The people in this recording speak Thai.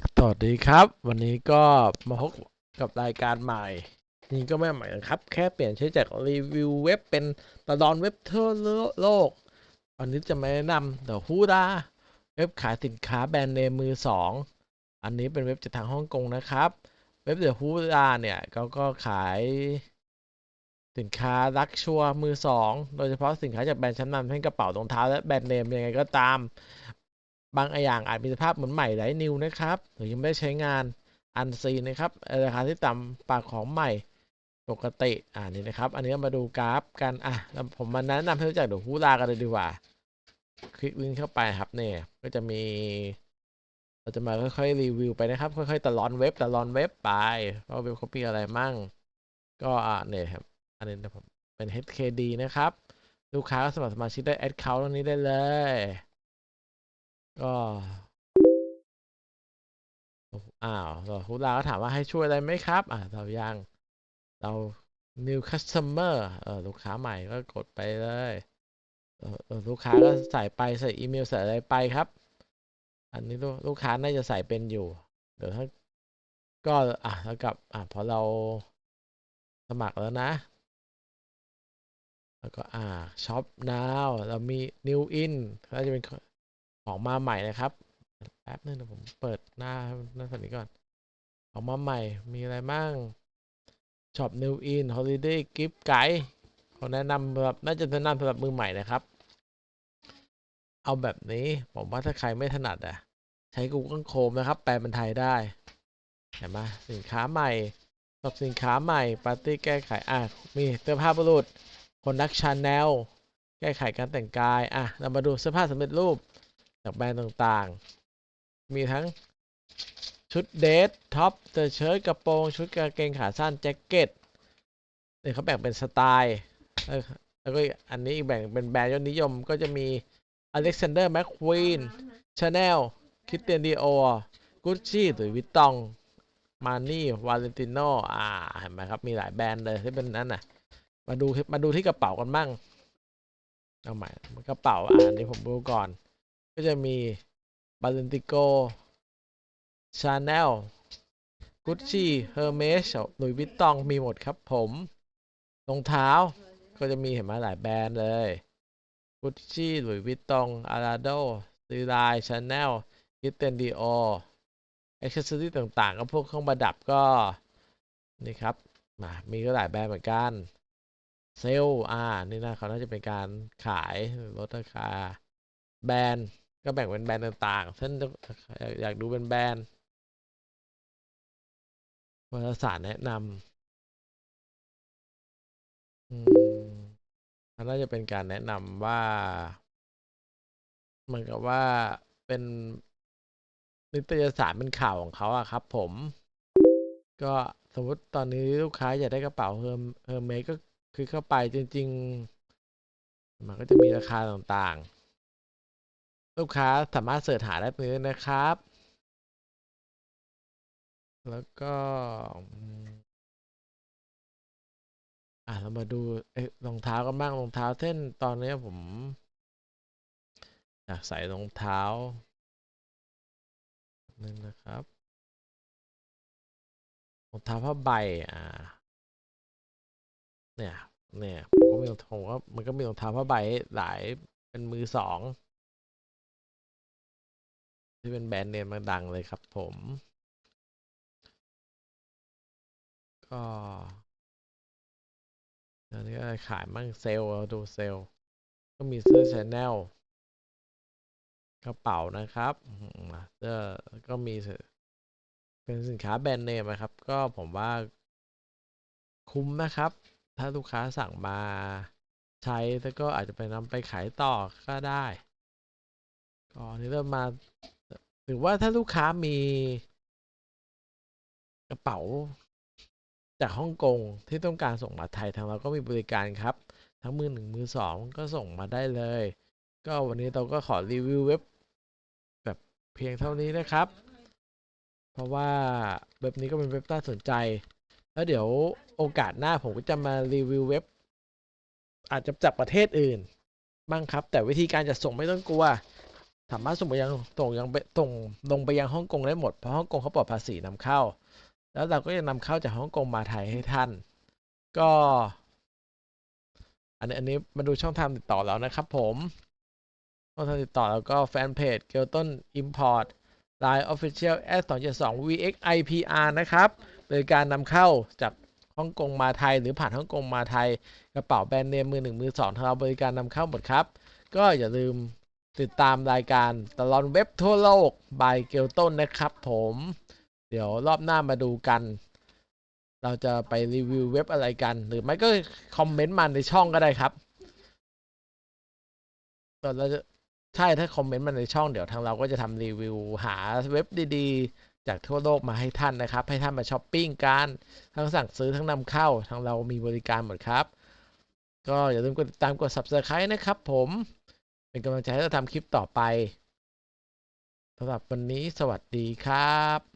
สวัสดีครับ วันนี้ก็มาพบกับรายการใหม่ นี่ก็ไม่ใหม่นะครับ แค่เปลี่ยนชื่อจากรีวิวเว็บเป็นตะลอนเว็บทั่วโลก วันนี้จะมาแนะนำเดอะฮูดาเว็บขายสินค้าแบรนด์เนมมือสองอันนี้เป็นเว็บจากทางฮ่องกงนะครับ เว็บเดอะฮูดาเนี่ยเขาก็ขายสินค้าลักชัวมือสองโดยเฉพาะสินค้าจากแบรนด์ชั้นนำเช่นกระเป๋ารองเท้าและแบรนด์เนมยังไงก็ตาม บางอย่างอาจมีสภาพเหมือนใหม่ไร้นิวนะครับ หรือยังไม่ได้ใช้งานอันซีนะครับราคาที่ต่ำปากของใหม่ปกติอ่านี่นะครับ อันนี้มาดูกราฟกันอะผมมาแนะนำให้รู้จักเดี๋ยวฮูลากันเลยดีกว่า คลิกลิงก์เข้าไปครับเนี่ยก็จะมี เราจะมาค่อยๆรีวิวไปนะครับ ค่อยๆตลอนเว็บตลอนเว็บไปว่าเว็บเขามีอะไรมั่ง ก็อ่าเนี่ยครับอันนี้ผมเป็น HKD นะครับ ลูกค้าก็สมัครสมาชิกได้แอดเคาท์ตรงนี้ได้เลย ก็อ้าวเราคุณลาก็ถามว่าให้ช่วยอะไรไหมครับ อ่าเรายังเรา new customer เออลูกค้าใหม่ก็กดไปเลยเออเออลูกค้าก็ใส่ไปใส่อีเมลใส่อะไรไปครับ อันนี้ลูกลูกค้าน่าจะใส่เป็นอยู่ เดี๋ยวถ้าก็อะแล้วกับอะพอเราสมัครแล้วนะ แล้วก็อ่า shop now เรามี new in ก็จะเป็น ของมาใหม่นะครับแป๊บนึงเดี๋ยวผมเปิดหน้าหน้าฝั่งนี้ก่อนออกมาใหม่มีอะไรบ้างช็อป New In Holiday Gift Guide เขาแนะนำแบบน่าจะแนะนำสำหรับมือใหม่นะครับ เอาแบบนี้ผมว่าถ้าใครไม่ถนัดอะ ใช้ Google Chrome นะครับ แปลเป็นไทยได้เห็นไหมสินค้าใหม่สอบสินค้าใหม่ปาร์ตี้แก้ไขอะมีเสื้อผ้าบุรุษคนนักชาแนลแก้ไขการแต่งกายอะเรามาดูเสื้อผ้าสำเร็จรูป จากแบรนด์ต่างๆ มีทั้งชุดเดทท็อปเสื้อเชิ้ตกระโปรง ชุดกางเกงขาสั้นแจ็คเก็ตเนี่ยเขาแบ่งเป็นสไตล์แล้วก็อันนี้อีกแบ่งเป็นแบรนด์ยอดนิยมก็จะมี Alexander McQueen Chanel Christian Dior Gucci หรือวิตตองมานี่วาเลนติโนอ่าเห็นไหมครับ มีหลายแบรนด์เลยที่เป็นนั้นน่ะ มาดูมาดูที่กระเป๋ากันบ้างเอาใหม่กระเป๋าอ่านที่ผมดูก่อน ก็จะมีบาเลนติโกชาแนลกุชชี่เฮอร์เมสหลุยวิตตองมีหมดครับผมรองเท้าก็จะมีเห็นไหมหลายแบรนด์เลยกุชชี่หลุยวิตตองอาราโดซีไลชาแนลคิตเตนดีโออ็อกเซอรี่ต่างๆ ก็พวกเครื่องประดับก็ นี่ครับมามีก็หลายแบรนด์เหมือนกัน เซลอ่า นี่นะเขาน่าจะเป็นการขายลดราคาแบรนด์ ก็แบ่งเป็นแบรนด์ต่างๆเช่นอยากดูเป็นแบรนด์วารสารแนะนำอืมน่าจะเป็นการแนะนำว่า เหมือนกับว่าเป็นนิตยสารเป็นข่าวของเขาอะครับผม ก็สมมติตอนนี้ลูกค้าอยากได้กระเป๋าเฮอร์เฮอร์เมก็คือเข้าไปจริง ๆ มันก็จะมีราคาต่างๆ ลูกค้าสามารถเสิร์ชหาได้เลยนะครับ แล้วก็ อะเรามาดูรองเท้ากันบ้างรองเท้าเส้นตอนนี้ผมอยากใส่รองเท้านึงนะครับรองเท้าผ้าใบอ่าเนี่ยเนี่ยผมก็มีรองผมก็มันก็มีรองเท้าผ้าใบหลายเป็นมือสอง ที่เป็นแบรนด์เนมดังเลยครับผม ก็อันนี้ก็ขายมั่งเซลล์ดูเซลล์ ก็มีเสื้อชาแนลกระเป๋านะครับเสื้อก็มีเป็นสินค้าแบรนด์เนมนะครับ ก็ผมว่าคุ้มนะครับ ถ้าลูกค้าสั่งมาใช้แล้วก็อาจจะไปนำไปขายต่อก็ได้ก็นี้เริ่มมา รือว่าถ้าลูกค้ามีกระเป๋าจากฮ่องกงที่ต้องการส่งมาไทยทางเราก็มีบริการครับ ทั้งมือหนึ่งมือสองก็ส่งมาได้เลย ก็วันนี้เราก็ขอรีวิวเว็บแบบเพียงเท่านี้นะครับ เพราะว่าเว็บนี้ก็เป็นเว็บน่าสนใจ แล้วเดี๋ยวโอกาสหน้าผมก็จะมารีวิวเว็บ อาจจะจากประเทศอื่นบ้างครับ แต่วิธีการจะส่งไม่ต้องกลัว สามารถส่งไปยังส่งยังไปส่งลงไปยังฮ่องกงได้หมดเพราะฮ่องกงเขาปลอดภาษีนำเข้า แล้วเราก็จะนำเข้าจากฮ่องกงมาไทยให้ท่าน ก็ อันนี้อันนี้มาดูช่องทางติดต่อแล้วนะครับ ผมช่องทางติดต่อแล้วก็แฟนเพจเกลตันอิมพอร์ต Line Official S 2 7 2 VXIPR นะครับโดยการนำเข้าจากฮ่องกงมาไทย หรือผ่านฮ่องกงมาไทย กระเป๋าแบรนด์เนมมือหนึ่งมือสองทางเราบริการนำเข้าหมดครับ ก็อย่าลืม ติดตามรายการตลอดเว็บทั่วโลก by เกลต้นนะครับผม เดี๋ยวรอบหน้ามาดูกัน เราจะไปรีวิวเว็บอะไรกัน หรือไม่ก็คอมเมนต์มาในช่องก็ได้ครับเราจะใช่ถ้าคอมเมนต์มาในช่องเดี๋ยวทางเราก็จะทำรีวิวหาเว็บดีๆ จากทั่วโลกมาให้ท่านนะครับ ให้ท่านมาช้อปปิ้งกันทั้งสั่งซื้อทั้งนำเข้าทางเรามีบริการหมดครับ ก็อย่าลืมกดติดตามกด subscribe นะครับผม เป็นกำลังใจให้เราทำคลิปต่อไปสำหรับวันนี้สวัสดีครับ